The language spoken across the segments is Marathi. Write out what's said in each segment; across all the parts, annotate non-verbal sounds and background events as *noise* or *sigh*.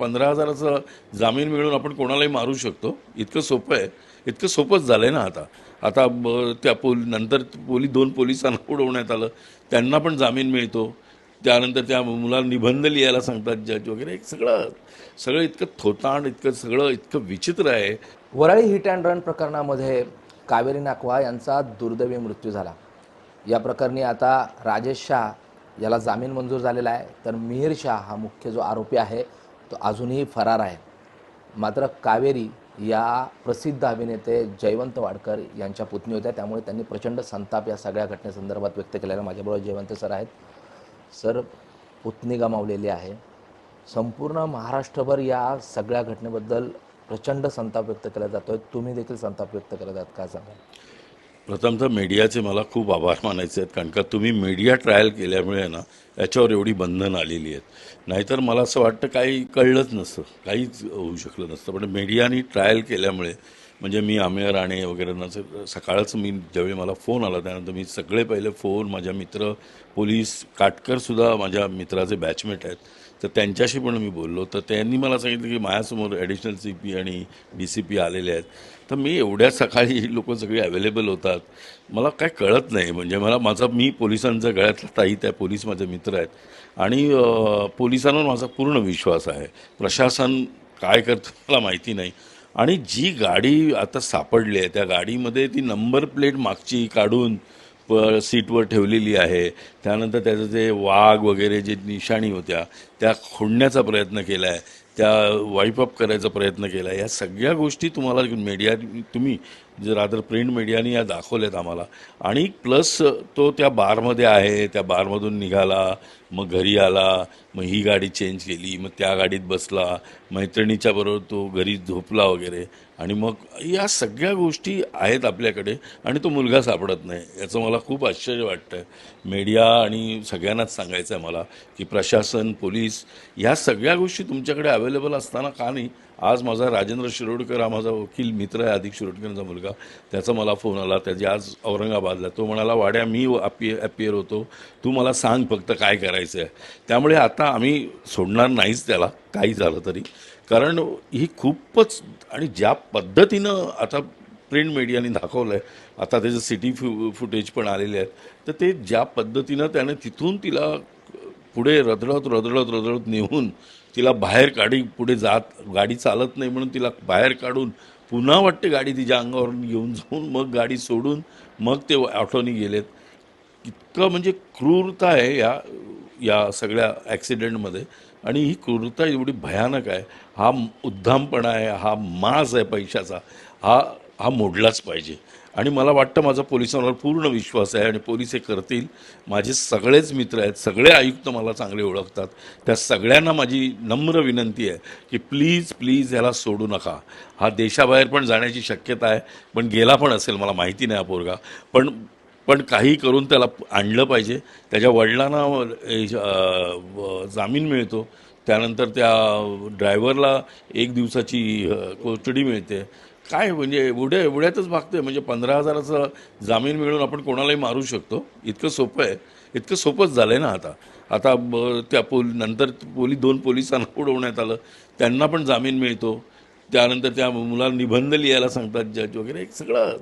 पंधरा हजाराचा जामीन मिळून आपण कोणालाही मारू शकतो. इतकं सोपं आहे. इतकं सोपंच झालं आहे ना आता. आता ब- त्या पोल नंतर पोलीस दोन पोलिसांना उडवण्यात आलं. त्यांना पण जामीन मिळतो. त्यानंतर त्या मुलाला निबंध लिहायला सांगतात जज वगैरे. एक सगळं सगळं इतकं थोतांड इतकं सगळं इतकं विचित्र आहे. वराळी हिट अँड रन प्रकरणामध्ये कावेरी नाकवा यांचा दुर्दैवी मृत्यू झाला. या प्रकरणी आता राजेश शाह याला जामीन मंजूर झालेला आहे. तर मिहिर शाह हा मुख्य जो आरोपी आहे तो अजूनही फरार आहे. मात्र कावेरी या प्रसिद्ध अभिनेते जयवंत वाडकर यांच्या पुतणी होत्या. त्यामुळे त्यांनी प्रचंड संताप या सगळ्या घटनेसंदर्भात व्यक्त केलेला माझ्याबरोबर जयवंत सर आहेत. सर पुतणी गमावलेली आहे. संपूर्ण महाराष्ट्रभर या सगळ्या घटनेबद्दल प्रचंड संताप व्यक्त केला जातो आहे तुम्ही देखील संताप व्यक्त केला जात काय सांगा प्रथमतः मीडियाचे मला खूप आभार मानायचे आहेत कारण का तुम्ही मीडिया ट्रायल केल्यामुळे ना याच्यावर एवढी बंधन आलेली आहेत. नाहीतर मला असं वाटतं काही कळलंच नसतं काहीच होऊ शकलं नसतं. पण मीडियानी ट्रायल केल्यामुळे म्हणजे मी आमेर राणे वगैरे सकाळच मी ज्यावेळी मला फोन आला त्यानंतर मी सगळे पहिले फोन माझ्या मित्र पोलीस काटकरसुद्धा माझ्या मित्राचे बॅचमेट आहेत. तर त्यांच्याशी पण मी बोललो. तर त्यांनी मला सांगितलं की माझ्यासमोर ॲडिशनल सी पी आणि डी सी पी आलेले आहेत. तर मी एवढ्या सकाळी *laughs* लोक सगळी अवेलेबल होतात. मला काय कळत नाही. म्हणजे मला माझा मी पोलिसांचा गळ्यातला ताई त्या पोलीस माझे मित्र आहेत. आणि पोलिसांवर माझा पूर्ण विश्वास आहे. प्रशासन काय करतं मला माहिती नाही. आणि जी गाडी आता सापडली आहे त्या गाडीमध्ये ती नंबर प्लेट मागची काढून प सीटवर ठेवलेली आहे. त्यानंतर त्याचं जे वाघ वगैरे जे निशाणी होत्या त्या खोडण्याचा प्रयत्न केला आहे त्या वाईप अप करायचा प्रयत्न केला या सगळ्या गोष्टी तुम्हाला मीडिया तुम्ही जे रादर प्रिंट मीडियाने या दाखवल्यात आम्हाला. आणि प्लस तो त्या बारमध्ये आहे त्या बारमधून निघाला मग घरी आला मग ही गाडी चेंज केली मग त्या गाडीत बसला मैत्रिणीच्या बरोबर तो घरी झोपला वगैरे. आणि मग या सगळ्या गोष्टी आहेत आपल्याकडे आणि तो मुलगा सापडत नाही. याचं मला खूप आश्चर्य वाटतं आहे मीडिया आणि सगळ्यांनाच सांगायचं आहे मला की प्रशासन पोलीस या सगळ्या गोष्टी तुमच्याकडे अवेलेबल असताना का नाही? आज माझा राजेंद्र शिरोडकर हा माझा वकील मित्र आहे अधिक शिरोडकरांचा मुलगा. त्याचा मला फोन आला. त्याची आज औरंगाबादला. तो म्हणाला वाड्या मी अपि अपियर होतो. तू मला सांग फक्त काय करायचं आहे त्यामुळे आता आम्ही सोडणार नाहीच त्याला. काही झालं तरी. कारण ही खूपच आणि ज्या पद्धतीनं आता प्रिंट मीडियाने दाखवलं आहे आता त्याचं सिटी फु फुटेज पण आलेले आहेत तर ते ज्या पद्धतीनं त्याने तिथून तिला पुढे रदळत रदळत रदळत नेऊन तिला बाहेर काढी पुढे जात गाडी चालत नाही म्हणून तिला बाहेर काढून पुन्हा वाटते गाडी तिच्या अंगावरून घेऊन जाऊन मग गाडी सोडून मग ते ऑटोनी गेलेत. इतकं म्हणजे क्रूरता आहे या या सगळ्या ॲक्सिडेंटमध्ये. आणि ही क्रूरता एवढी भयानक आहे. हा उद्धामपणा आहे हा मास आहे पैशाचा. हा हा मोडलाच पाहिजे. आणि मला वाटतं माझा पोलिसांवर पूर्ण विश्वास आहे आणि पोलीस हे करतील. माझे सगळेच मित्र आहेत सगळे आयुक्त मला चांगले ओळखतात. त्या सगळ्यांना माझी नम्र विनंती आहे की प्लीज प्लीज याला सोडू नका. हा देशाबाहेर पण जाण्याची शक्यता आहे पण गेला पण असेल मला माहिती नाही हा पोरगा. पण पण काही करून त्याला आणलं पाहिजे. त्याच्या वडिलांना जामीन मिळतो. त्यानंतर त्या ड्रायव्हरला एक दिवसाची कोठडी मिळते. काय म्हणजे एवढ्या एवढ्यातच भागते म्हणजे पंधरा हजाराचा जामीन मिळून आपण कोणालाही मारू शकतो. इतकं सोपं आहे. इतकं सोपंच झालं आहे ना आता. आता ब- त्या पोल नंतर पोलीस दोन पोलिसांना उडवण्यात आलं. त्यांना पण जामीन मिळतो. त्यानंतर त्या मुलाला निबंध लिहायला सांगतात जज वगैरे. एक सगळं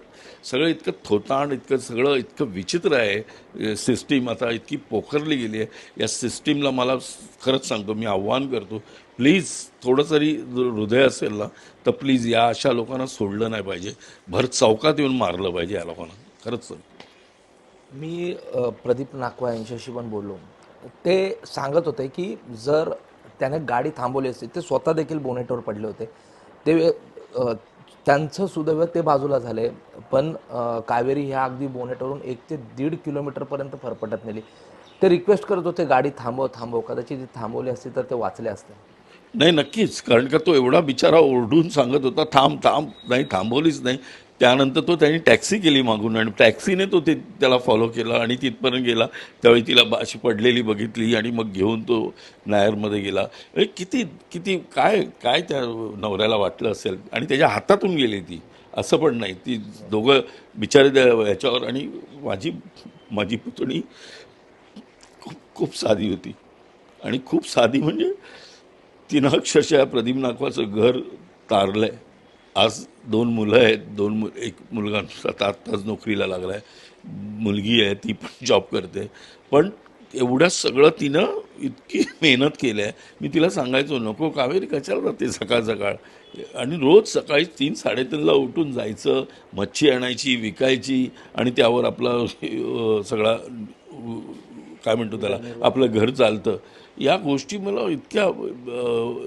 सगळं इतकं थोताण इतकं सगळं इतकं विचित्र आहे. सिस्टीम आता इतकी पोखरली गेली आहे. या सिस्टीमला मला खरंच सांगतो मी आव्हान करतो. प्लीज थोडं तरी जर हृदय असेल ना तर प्लीज या अशा लोकांना सोडलं नाही पाहिजे. भर चौकात येऊन मारलं पाहिजे या लोकांना. खरंच मी प्रदीप नाकवा यांच्याशी पण बोललो. ते सांगत होते की जर त्याने गाडी थांबवली असती ते स्वतः देखील बोनेटवर पडले होते. ते त्यांचं सुदैव ते बाजूला झाले. पण कावेरी ह्या अगदी बोनेटवरून एक ते दीड किलोमीटरपर्यंत फरफटत नेली. ते रिक्वेस्ट करत होते गाडी थांबव थांबव. कदाचित ती थांबवली असती तर ते वाचले असते. नाही नक्कीच. कारण का तो एवढा बिचारा ओरडून सांगत होता थांब थांब. नाही थांबवलीच नाही. त्यानंतर तो त्यांनी टॅक्सी केली मागून आणि टॅक्सीने तो ते त्याला फॉलो केला आणि तिथपर्यंत गेला. त्यावेळी तिला बा- अशी पडलेली बघितली आणि मग घेऊन तो नायरमध्ये गेला. हे किती किती काय काय त्या नवऱ्याला वाटलं असेल? आणि त्याच्या हातातून गेली ती. असं पण नाही. ती दोघं बिचारे त्या ह्याच्यावर आणि माझी माझी पुतणी खूप खूप साधी होती. आणि खूप साधी म्हणजे तिनं अक्षरशः प्रदीप नागवाचं घर तारलं आहे आज दोन मुलं आहेत दोन मु एक मुलगा आता आत्ताच नोकरीला लागला आहे मुलगी आहे ती पण जॉब करते. पण एवढं सगळं तिनं इतकी मेहनत केली आहे मी तिला सांगायचो नको कावेरी कशाला जाते सकाळ सकाळ आणि रोज सकाळी तीन साडेतीनला उठून जायचं मच्छी आणायची विकायची आणि त्यावर आपला सगळा काय म्हणतो त्याला आपलं घर चालतं. या गोष्टी मला इतक्या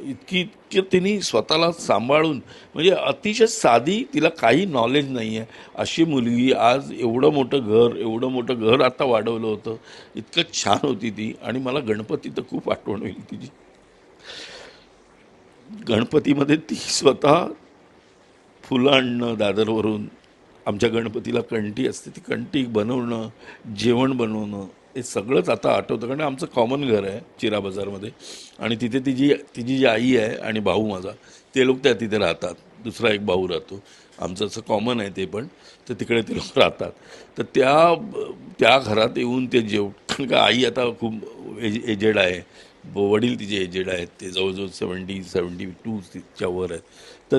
इतकी इतकी तिने स्वतःला सांभाळून म्हणजे अतिशय साधी तिला काही नॉलेज नाही आहे अशी मुलगी आज एवढं मोठं घर एवढं मोठं घर आता वाढवलं होतं. इतकं छान होती ती आणि मला गणपती तर खूप आठवण होईल तिची. गणपतीमध्ये ती स्वतः फुलं आणणं दादरवरून. आमच्या गणपतीला कंठी असते ती कंठी बनवणं जेवण बनवणं. हे सगळंच आता आठवतं कारण आमचं कॉमन घर आहे चिरा बाजारमध्ये. आणि तिथे तिची तिची जी आई आहे आणि भाऊ माझा ते लोक त्या तिथे राहतात. दुसरा एक भाऊ राहतो. आमचं असं कॉमन आहे ते पण तर तिकडे ते लोक राहतात. तर त्या त्या घरात येऊन ते जेव कारण का आई आता खूप एज एजेड आहे. वडील तिचे एजेड आहेत. ते जवळजवळ सेवन्टी सेवन्टी टू वर आहेत. तर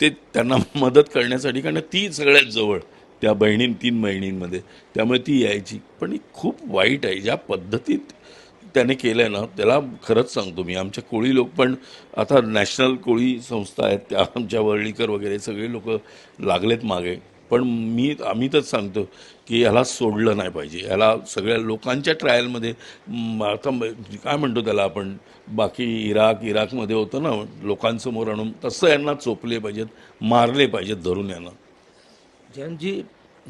ते त्यांना मदत करण्यासाठी कारण ती सगळ्यात जवळ त्या बहिणी तीन बहिणींमध्ये. त्यामुळे ती यायची. पण ही खूप वाईट आहे. ज्या पद्धतीत त्याने केलं आहे ना त्याला खरंच सांगतो मी. आमच्या कोळी लोक पण आता नॅशनल कोळी संस्था आहेत त्या आमच्या वर्ळीकर वगैरे सगळे लोक लागलेत मागे. पण मी आम्ही तर सांगतो की ह्याला सोडलं नाही पाहिजे. ह्याला सगळ्या लोकांच्या ट्रायलमध्ये आता काय म्हणतो त्याला आपण? बाकी इराक इराकमध्ये होतं ना लोकांसमोर आणून तसं यांना चोपले पाहिजेत मारले पाहिजेत धरून यांना. जयंतजी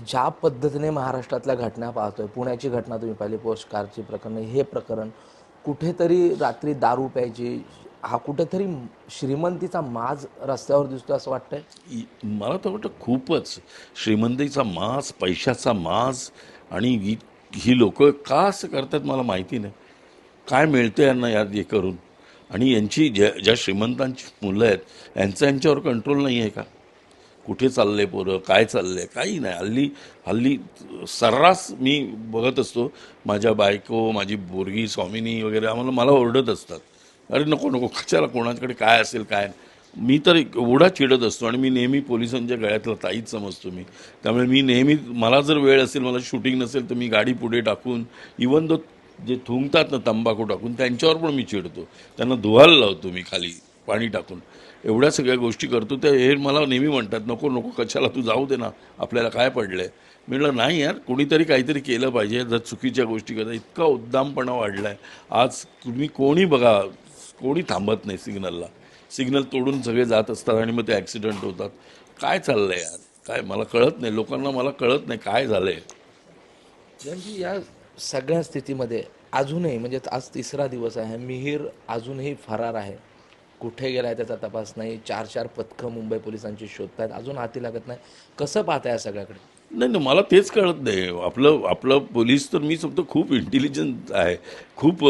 ज्या पद्धतीने महाराष्ट्रातल्या घटना पाहतोय पुण्याची घटना तुम्ही पाहिली पोस्टकारची प्रकरण हे प्रकरण कुठेतरी रात्री दारू प्यायची हा कुठेतरी श्रीमंतीचा माज रस्त्यावर दिसतो असं वाटतंय? मला तर वाटतं खूपच. श्रीमंतीचा मास पैशाचा माज आणि ही ही लोक का असं करतात मला माहिती नाही. काय मिळतं यांना यात हे करून? आणि यांची ज्या ज्या श्रीमंतांची मुलं आहेत यांचं यांच्यावर कंट्रोल नाही आहे का? कुठे चाललंय पोरं काय चाललंय काही नाही. हल्ली हल्ली सर्रास मी बघत असतो माझ्या बायको माझी बोरगी स्वामिनी वगैरे आम्हाला मला ओरडत असतात. अरे नको नको कशाला कोणाकडे काय असेल काय मी तर एवढा चिडत असतो आणि मी नेहमी पोलिसांच्या गळ्यातला ताईच समजतो मी. त्यामुळे मी नेहमी मला जर वेळ असेल मला शूटिंग नसेल तर मी गाडी पुढे टाकून इवन दो जे थुंकतात ना तंबाखू टाकून त्यांच्यावर पण मी चिडतो. त्यांना धुवायला लावतो मी खाली पाणी टाकून. एवढ्या सगळ्या गोष्टी करतो त्या हे मला नेहमी म्हणतात नको नको कशाला तू जाऊ दे ना आपल्याला काय पडलं आहे म्हटलं नाही यार कोणीतरी काहीतरी केलं पाहिजे जर चुकीच्या गोष्टी करता. इतका उद्दामपणा वाढला आहे आज तुम्ही कोणी बघा कोणी थांबत नाही सिग्नलला. सिग्नल तोडून सगळे जात असतात आणि मग ते ॲक्सिडेंट होतात. काय चाललं आहे यार? काय मला कळत नाही. लोकांना मला कळत नाही काय झालं आहे या सगळ्या स्थितीमध्ये अजूनही म्हणजे आज तिसरा दिवस आहे मिहीर अजूनही फरार आहे. कुठे गेलाय त्याचा तपास नाही चार चार पथकं मुंबई पोलिसांची शोधतायत अजून हाती लागत नाही. कसं पाहताय या सगळ्याकडे? नाही नाही मला तेच कळत नाही. आपलं आपलं पोलीस तर मी समजतो खूप इंटेलिजंट आहे खूप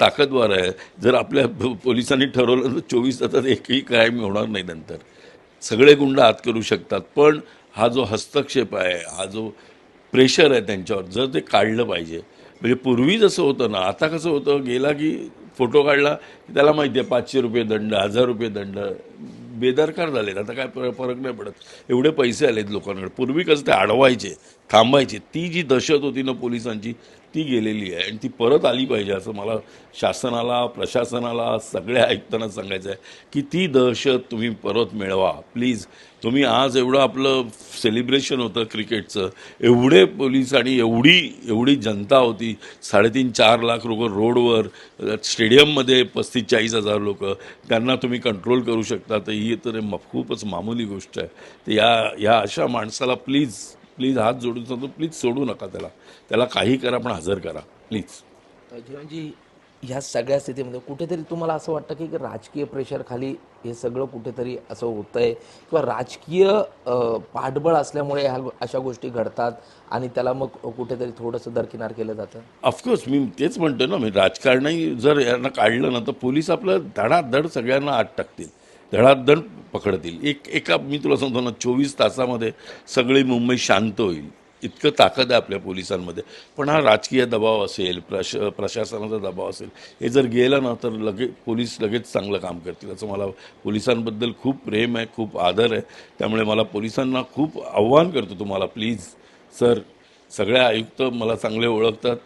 ताकदवार आहे. जर आपल्या पोलिसांनी ठरवलं तर चोवीस तासात एकही क्राईम होणार नाही नंतर. सगळे गुंड आत करू शकतात पण हा जो हस्तक्षेप आहे हा जो प्रेशर आहे त्यांच्यावर जर ते काढलं पाहिजे म्हणजे पूर्वी जसं होतं ना आता कसं होतं गेला की फोटो काढला की त्याला माहिती आहे पाचशे रुपये दंड हजार रुपये दंड बेदरकार झालेत. आता काय फरक नाही पडत. एवढे पैसे आलेत लोकांकडे. पूर्वी कसं ते अडवायचे. थांबायची. ती जी दहशत होती ना पोलिसांची ती गेलेली आहे. आणि ती परत आली पाहिजे असं मला शासनाला प्रशासनाला सगळ्या ऐकताना सांगायचं आहे की ती दहशत तुम्ही परत मिळवा. प्लीज तुम्ही आज एवढं आपलं सेलिब्रेशन होतं क्रिकेटचं एवढे पोलीस आणि एवढी एवढी जनता होती. साडेतीन चार लाख लोक रोडवर स्टेडियममध्ये पस्तीस चाळीस हजार लोक. त्यांना तुम्ही कंट्रोल करू शकता. तर ही तर खूपच मामूली गोष्ट आहे. तर या या अशा माणसाला प्लीज प्लीज हात जोडून सांगतो प्लीज सोडू नका त्याला. त्याला काही करा पण हजर करा. प्लीज. म्हणजे ह्या सगळ्या स्थितीमध्ये कुठेतरी तुम्हाला असं वाटतं की राजकीय प्रेशर खाली हे सगळं कुठेतरी असं होतंय? किंवा राजकीय पाठबळ असल्यामुळे ह्या अशा गोष्टी घडतात आणि त्याला मग कुठेतरी थोडंसं दरकिनार केलं जातं? ऑफकोर्स मी तेच म्हणतो ना मी राजकारणी जर यांना काढलं ना तर पोलीस आपलं धडाधड सगळ्यांना आत टाकतील. धडाधड पकडतील. एक एका मी तुला सांगतो ना चोवीस तासामध्ये सगळी मुंबई शांत होईल. इतकं ताकद आहे आपल्या पोलिसांमध्ये. पण हा राजकीय दबाव असेल प्रश प्रशासनाचा दबाव असेल हे जर गेलं ना तर लगे पोलीस लगेच चांगलं काम करतील. असं मला पोलिसांबद्दल खूप प्रेम आहे खूप आदर आहे. त्यामुळे मला पोलिसांना खूप आव्हान करतो तुम्हाला प्लीज. सर सगळे आयुक्त मला चांगले ओळखतात.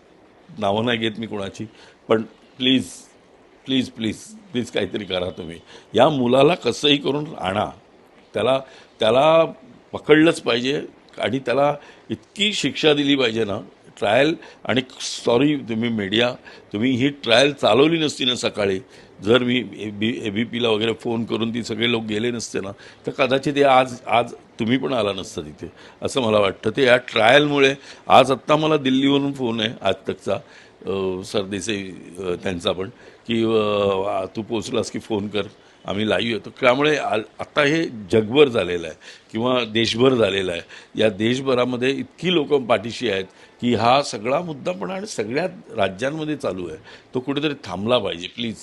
नावं नाही घेत मी कोणाची पण प्लीज प्लीज प्लीज प्लीज काहीतरी करा तुम्ही. या मुलाला कसंही करून आणा. त्याला त्याला पकडलंच पाहिजे आणि त्याला इतकी शिक्षा दिली पाहिजे ना. ट्रायल आणि सॉरी तुम्ही मीडिया तुम्ही ही ट्रायल चालवली नसती ना सकाळी. जर मी ए बी ए बी पीला वगैरे फोन करून ती सगळे लोक गेले नसते ना तर कदाचित हे आज आज तुम्ही पण आला नसता तिथे असं मला वाटतं. ते या ट्रायलमुळे आज आत्ता मला दिल्लीवरून फोन आहे आज तकचा सरदेसाई त्यांचा पण की तू पोचलास की फोन कर आम्ही लाईव्ह येतो. त्यामुळे आ- हे जगभर झालेलं आहे किंवा देशभर झालेलं आहे. या देशभरामध्ये इतकी लोक पाठीशी आहेत की हा सगळा मुद्दा पण आणि सगळ्या राज्यांमध्ये चालू आहे. तो कुठेतरी थांबला पाहिजे प्लीज.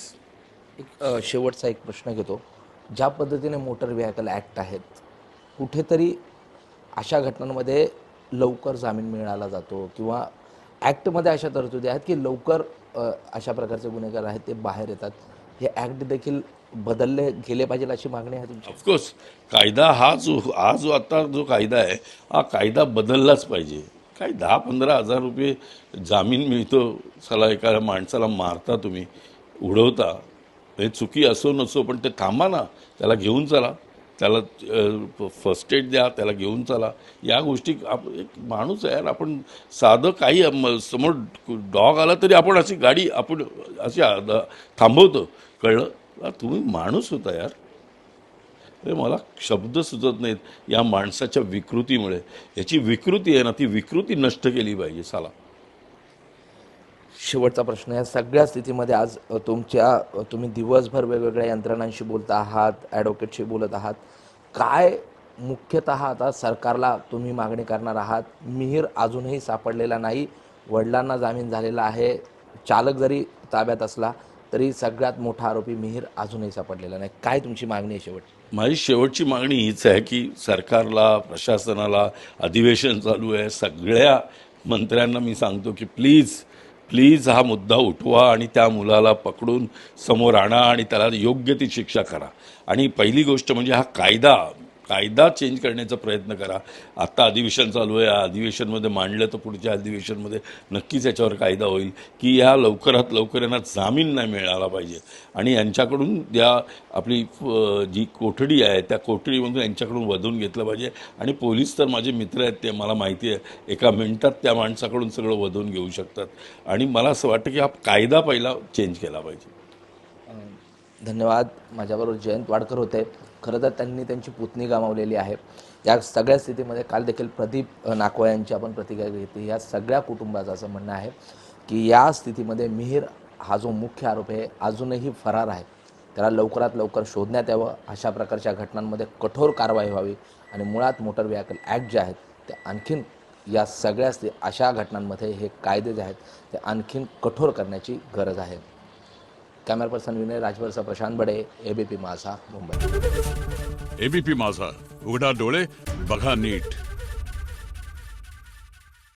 एक शेवटचा एक प्रश्न घेतो. ज्या पद्धतीने मोटर व्हेकल ॲक्ट आहेत कुठेतरी अशा घटनांमध्ये लवकर जामीन मिळाला जातो किंवा ॲक्टमध्ये अशा तरतुदी आहेत की लवकर अशा प्रकारचे गुन्हेगार आहेत ते बाहेर येतात. हे ॲक्ट देखील बदलले गेले पाहिजे अशी मागणी आहे तुमची? ऑफकोर्स कायदा हा जो हा जो आता जो कायदा आहे हा कायदा बदललाच पाहिजे. काय दहा पंधरा हजार रुपये जामीन मिळतो चला एका माणसाला मारता तुम्ही उडवता हे चुकी असो नसो पण ते थांबा ना. त्याला घेऊन चला. त्याला फर्स्ट एड द्या त्याला घेऊन चला. या गोष्टी आप एक माणूस आहे यार. आपण साधं काही समोर डॉग आला तरी आपण अशी गाडी आपण अशी थांबवतो. कळलं? तुम्ही माणूस होता यार. हे मला शब्द सुचत नाहीत या माणसाच्या विकृतीमुळे. याची विकृती आहे ना ती विकृती नष्ट केली पाहिजे साला. शेवटचा प्रश्न या सगळ्या स्थितीमध्ये आज तुमच्या तुम्ही दिवसभर वेगवेगळ्या यंत्रणांशी बोलत आहात ॲडव्होकेटशी बोलत आहात. काय मुख्यतः आता सरकारला तुम्ही मागणी करणार आहात? मिहीर अजूनही सापडलेला नाही. वडिलांना जामीन झालेला आहे. चालक जरी ताब्यात असला तरी सगळ्यात मोठा आरोपी मिहीर अजूनही सापडलेला नाही. काय तुमची मागणी आहे शेवट माझी शेवटची मागणी हीच आहे की सरकारला प्रशासनाला अधिवेशन चालू आहे. सगळ्या मंत्र्यांना मी सांगतो की प्लीज प्लीज हा मुद्दा उठवा आणि त्या मुलाला पकडून समोर आणा आणि त्याला योग्य ती शिक्षा करा. आणि पहिली गोष्ट म्हणजे हा कायदा कायदा चेंज करण्याचा प्रयत्न करा. आत्ता अधिवेशन चालू आहे. या अधिवेशनमध्ये मांडलं तर पुढच्या अधिवेशनमध्ये नक्कीच याच्यावर कायदा होईल की या लवकरात लवकर यांना जामीन नाही मिळाला पाहिजे. आणि यांच्याकडून या आपली जी कोठडी आहे त्या कोठडीमधून यांच्याकडून वधून घेतलं पाहिजे. आणि पोलीस तर माझे मित्र आहेत ते मला माहिती आहे. एका मिनटात त्या माणसाकडून सगळं वधून घेऊ शकतात. आणि मला असं वाटतं की हा कायदा पहिला चेंज केला पाहिजे. धन्यवाद. माझ्याबरोबर जयंत वाडकर होते. खरं तर त्यांनी त्यांची पुतणी गमावलेली आहे. या सगळ्या स्थितीमध्ये काल देखील प्रदीप नाकवा यांची आपण प्रतिक्रिया घेतली. या सगळ्या कुटुंबाचं असं म्हणणं आहे की या स्थितीमध्ये मिहीर हा जो मुख्य आरोप आहे अजूनही फरार आहे. त्याला लवकरात लवकर शोधण्यात यावं. अशा प्रकारच्या घटनांमध्ये कठोर कारवाई व्हावी आणि मुळात मोटर व्हेकल ॲक्ट जे आहेत ते आणखीन या सगळ्या अशा घटनांमध्ये हे कायदे जे आहेत ते आणखीन कठोर करण्याची गरज आहे. कॅमेरा पर्सन विनय राजवरचा प्रशांत बडे एबीपी माझा मुंबई. एबीपी माझा. उघडा डोळे बघा नीट.